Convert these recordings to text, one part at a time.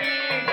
हरी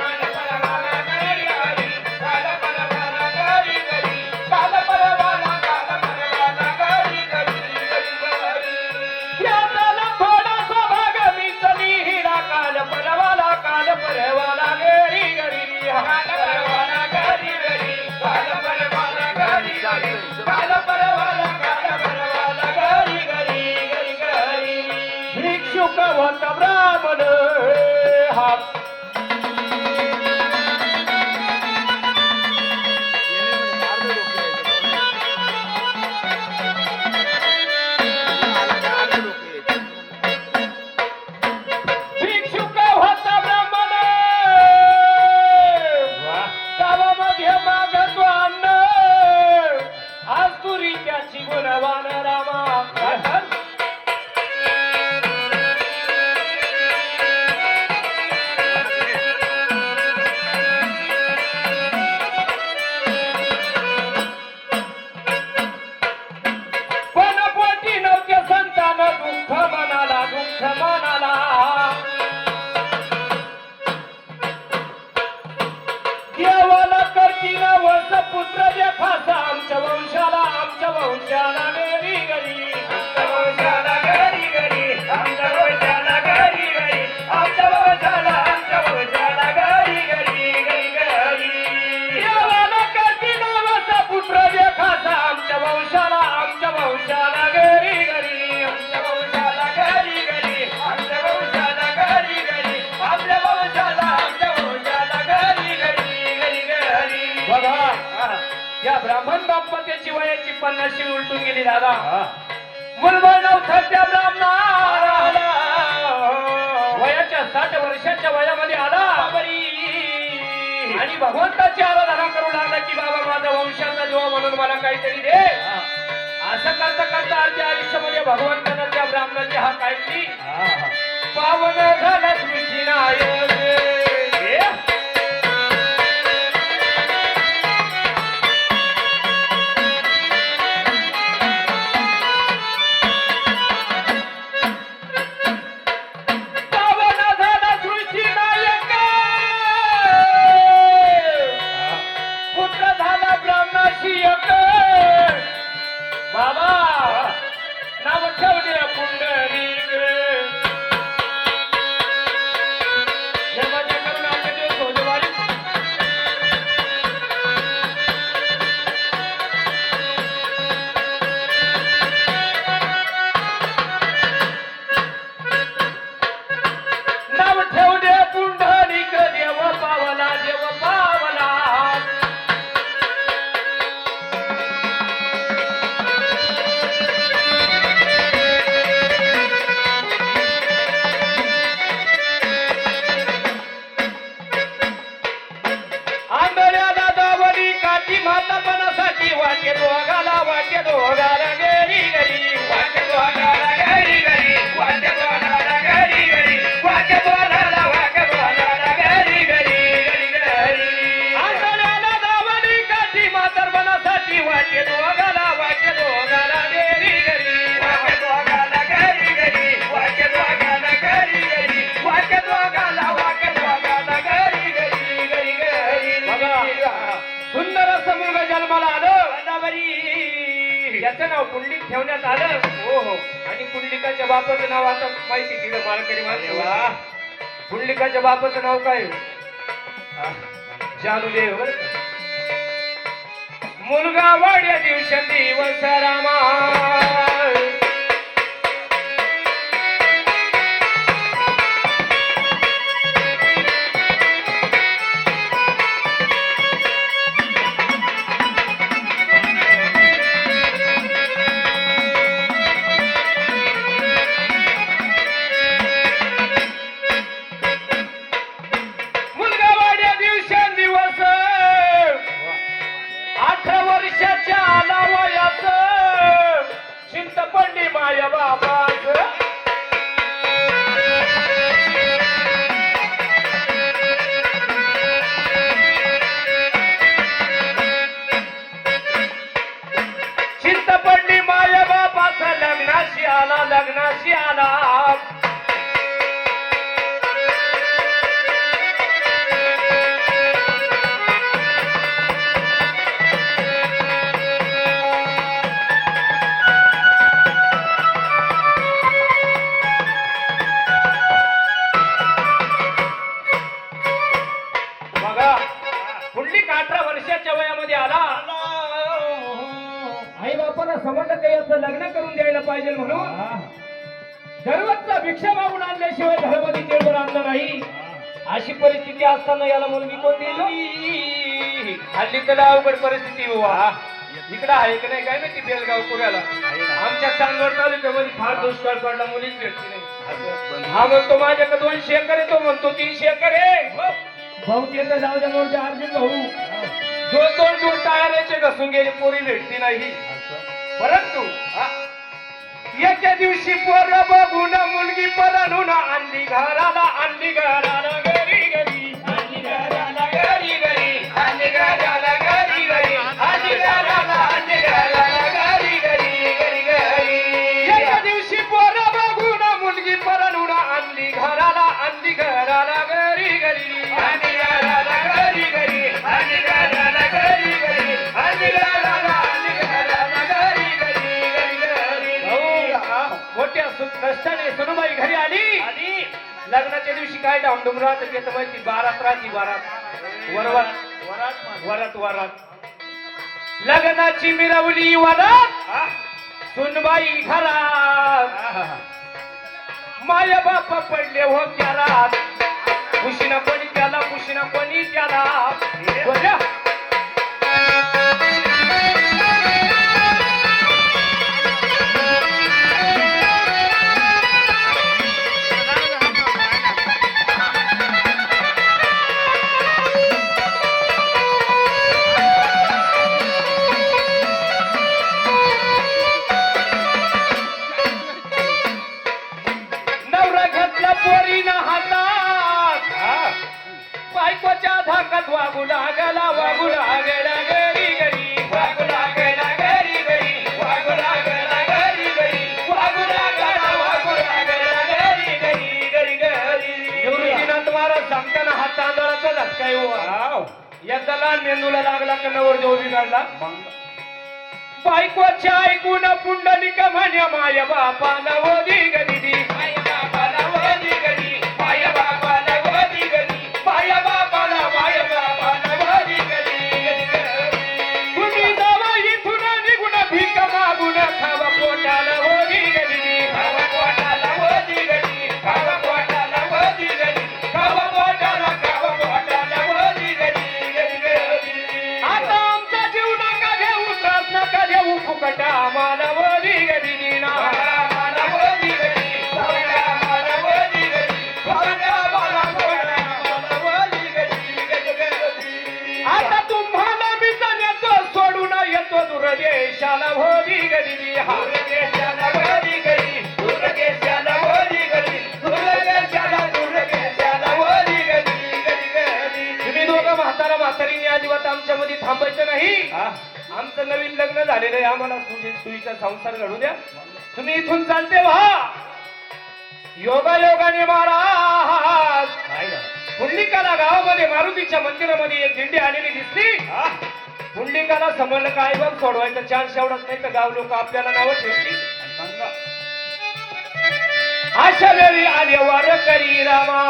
पन्नाशी उलटून गेली दादा. त्या ब्राह्मणाला वयाच्या साठ वर्षाच्या वयामध्ये आला. आणि भगवंताची आराधना करू लागला की बाबा माझा वंशाचा जीवा म्हणून मला काहीतरी दे. असं करता करता अर्ध्या आयुष्यामध्ये भगवंतानं त्या ब्राह्मणाची हात ऐकली. पावन झाला सृष्टी नायक बाबा ಭಾಗ್ಯದೋಗ याचं नाव पुंडलिक ठेवण्यात आलं. हो हो. आणि पुंडलिकाच्या बापाचं नाव आता माहिती दिलं मालकरी माणसं पुंडलिकाच्या बापाचं नाव काय? जानुदेव बरं? मुलगा वाड्या दिवशी दिवस रामा. चिंतपंडी माया बापाला समजलं काही असं लग्न करून द्यायला पाहिजे म्हणून सर्वत्र भिक्षा मागून आणल्याशिवाय घरामध्ये केळवर आणलं नाही. अशी परिस्थिती असताना याला मुलगी कोण दिली हल्ली तर अवघड परिस्थिती वा इकडं आहे की नाही काय माहिती बेलगाव पुण्याला? आमच्या चांदवड तालुक्यामध्ये फार दुष्काळ पडला मुलीच भेटली नाही. हा म्हणतो माझ्याकडे दोनशे एकर तो म्हणतो तीनशे एकर आहे. भाऊ तिथं जाऊ द्या म्हणून अर्जुन भाऊ. दोन दोन दोन टायराचे घसून गेले पोरी भेटली नाही. परंतु एके दिवशी पोर बघून मुलगी पळून आणली घराला आणली घराला लग्नाच्या दिवशी काय धामधूम राहत घेत माहिती बारात राहती बारात. वरवात. वरात वरात लग्नाची मिरवली वरात. सुनबाई घरात. माया बाप पडले हो त्याला खुशीनं कोणी त्याला खुशीनं कोणी त्याला. धाकात वागू लागला वागू लागला गरी गरी वागू लागला गरी गरी वागू लागला गरी गरी वागू लागला वागू लागला गरी गरी गरी गरी निवृत्तीनाथ महाराज सांगताना हा तांदळाचा झटका येऊ एकदा लहान मेंदूला लागला का नवर देव बिघडला बायकोच्या ऐकून पुंडलिक म्हणे माय बापाला वदी गदी आमच्यामध्ये थांबायचं नाही. आमचं नवीन लग्न झालेलं आहे. आम्हाला सुईचा संसार घडू द्या. तुम्ही इथून चालते व्हा. योगा योगाने महाराज पुंडलिकाला गावामध्ये मारुतीच्या मंदिरामध्ये एक दिंडी आलेली दिसली. पुंडलिकाला समजलं काय बघ? सोडवायचा चान्स एवढाच नाही तर गाव लोक आपल्याला नावं ठेवतील. अशा वेळी आले वार करी रामा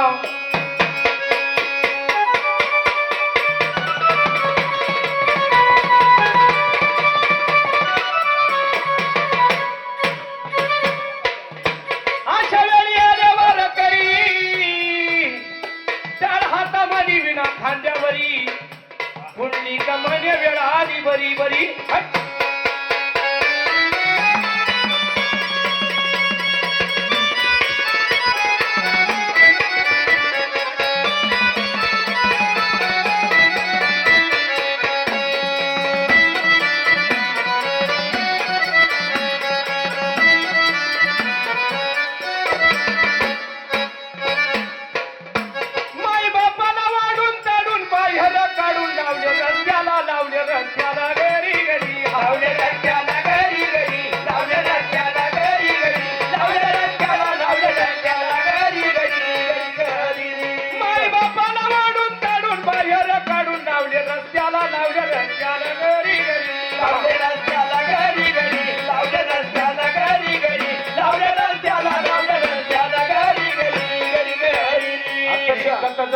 वेळी करी चार हातामध्ये विना खांद्यावरी. पुंडली कमने वेळ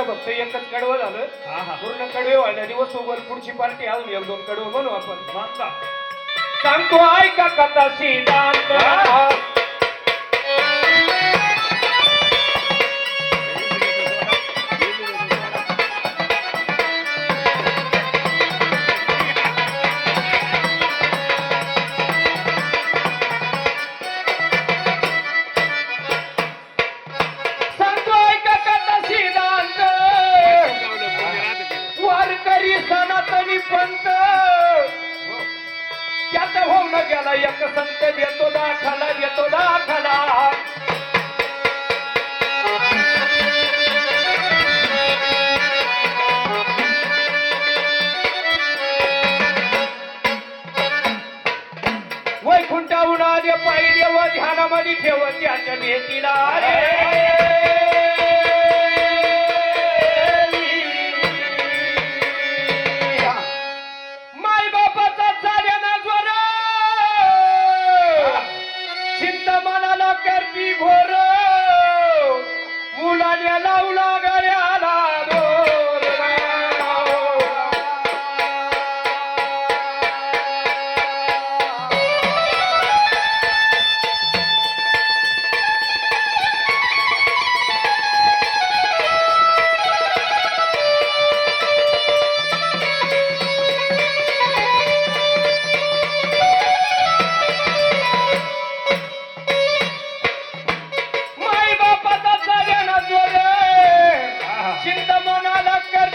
कथाचं फक्त एकच कडवं झालं. पूर्ण कडवे व्हायला दिवस उगल पुढची पार्टी अजून एक दोन कडवं म्हणू आपण. सांगतो ऐका कथा सिद्धांत.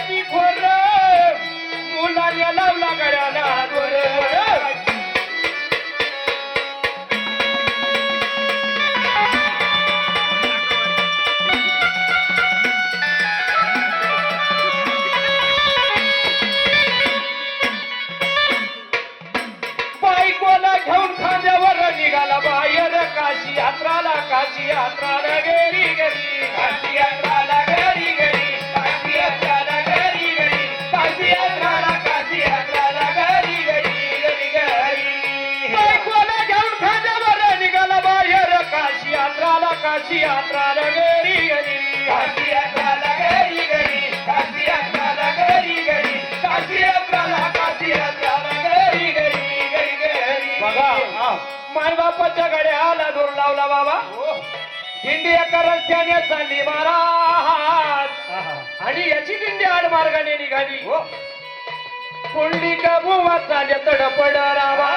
लावली खोर मुलाला लावला गड्याला गोर निघाला बाहेर काशी यात्राला काशी यात्राला गेली गरी काशी यात्रा यात्राला काशी यात्राला गेली गेली काशी यात्राला गेली गेली काशी यात्राला गेली गेली काशी यात्राला काशी यात्राला गेली गेली गेली गेली बघा मायबापाच्या गड्याला दूर लावला बाबा. दिंडी एका रस्त्याने चालली महाराज. आणि याची दिंडी आड मार्गाने निघाली. पुंडी का बुवा चाले तडपड रावा.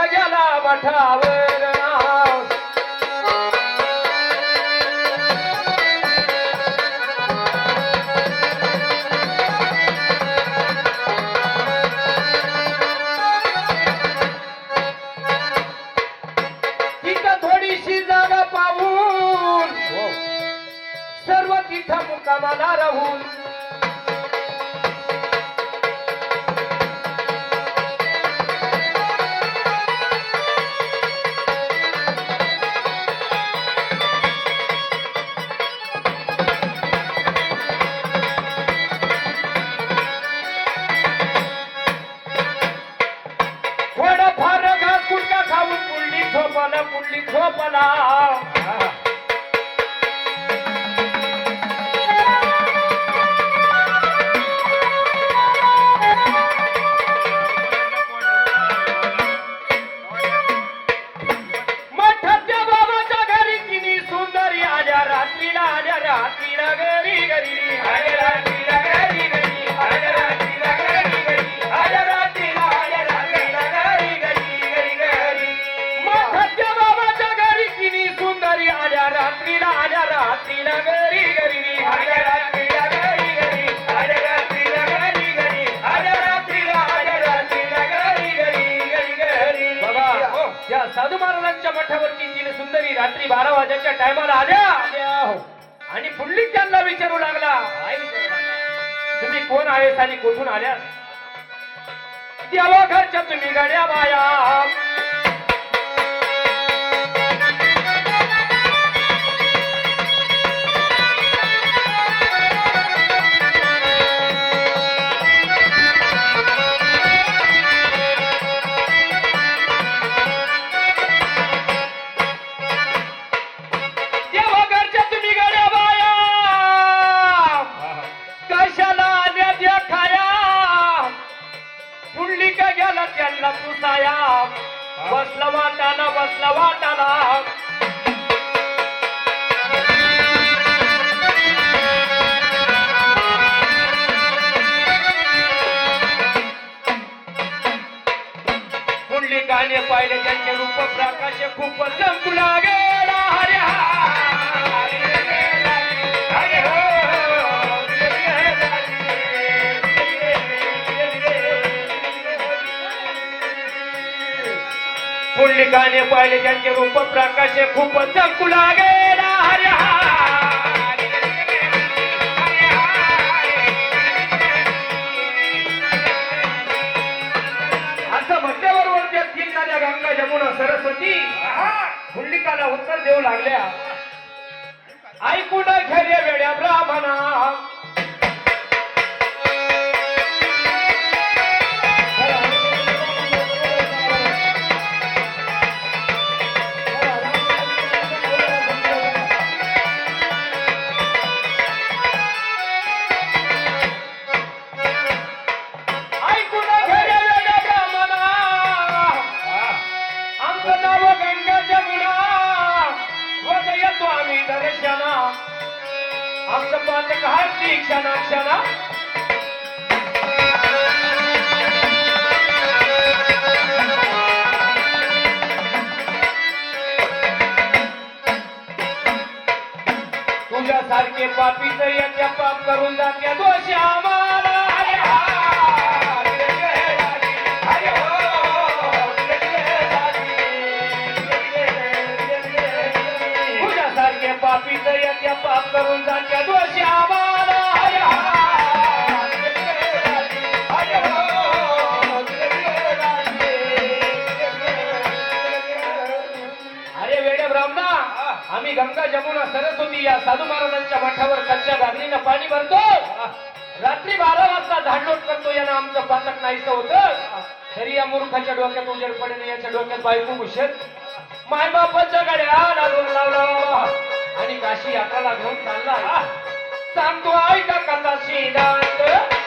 पुंडली मठावर. या साधू महाराजांच्या मठावरती तीन सुंदरी रात्री बारा वाजेच्या टायमाला आल्या. आणि पुढली त्यांना विचारू लागला. तुम्ही कोण आहेस आणि कुठून आल्या देवा घरच्या तुम्ही गड्या बाया. त्यांना पुसाया बसला वाटाला बसला वाटाला गाणे पाहिले त्यांचे रूप प्रकाश खूप जमू लागेला हरे हरे हरे पुंडली गाणे पाहिले त्यांचे रूप प्रकाश खूप चकू लागेल. हरे असं त्या गंगा सरस्वती पुंडलिकाला उत्तर देऊ लागल्या. ऐकून खेरे वेड्या ब्राह्मणा. स्वामी येतो आम्ही दर्शना। आमचं पातक हाती क्षणा क्षणा। तुझ्यासारखे पापीच याच्या पाप करून जात्या दोष आम्हाला आम्ही गंगा जमुना सरस्वती या साधू महाराजांच्या मठावर कच्च्या गागणीनं पाणी भरतो. रात्री बारा वाजता झाडलोट करतो यानं आमचं पातक नाहीसं होतं. तरी या मूर्खाच्या डोक्यात उजेड पडेल याच्या डोक्यात बायको घुसेल. मायबापाच्या गाड्या लावला. आणि काशी यात्राला घेऊन चालला सांगतो ऐका कथा श्रीदांत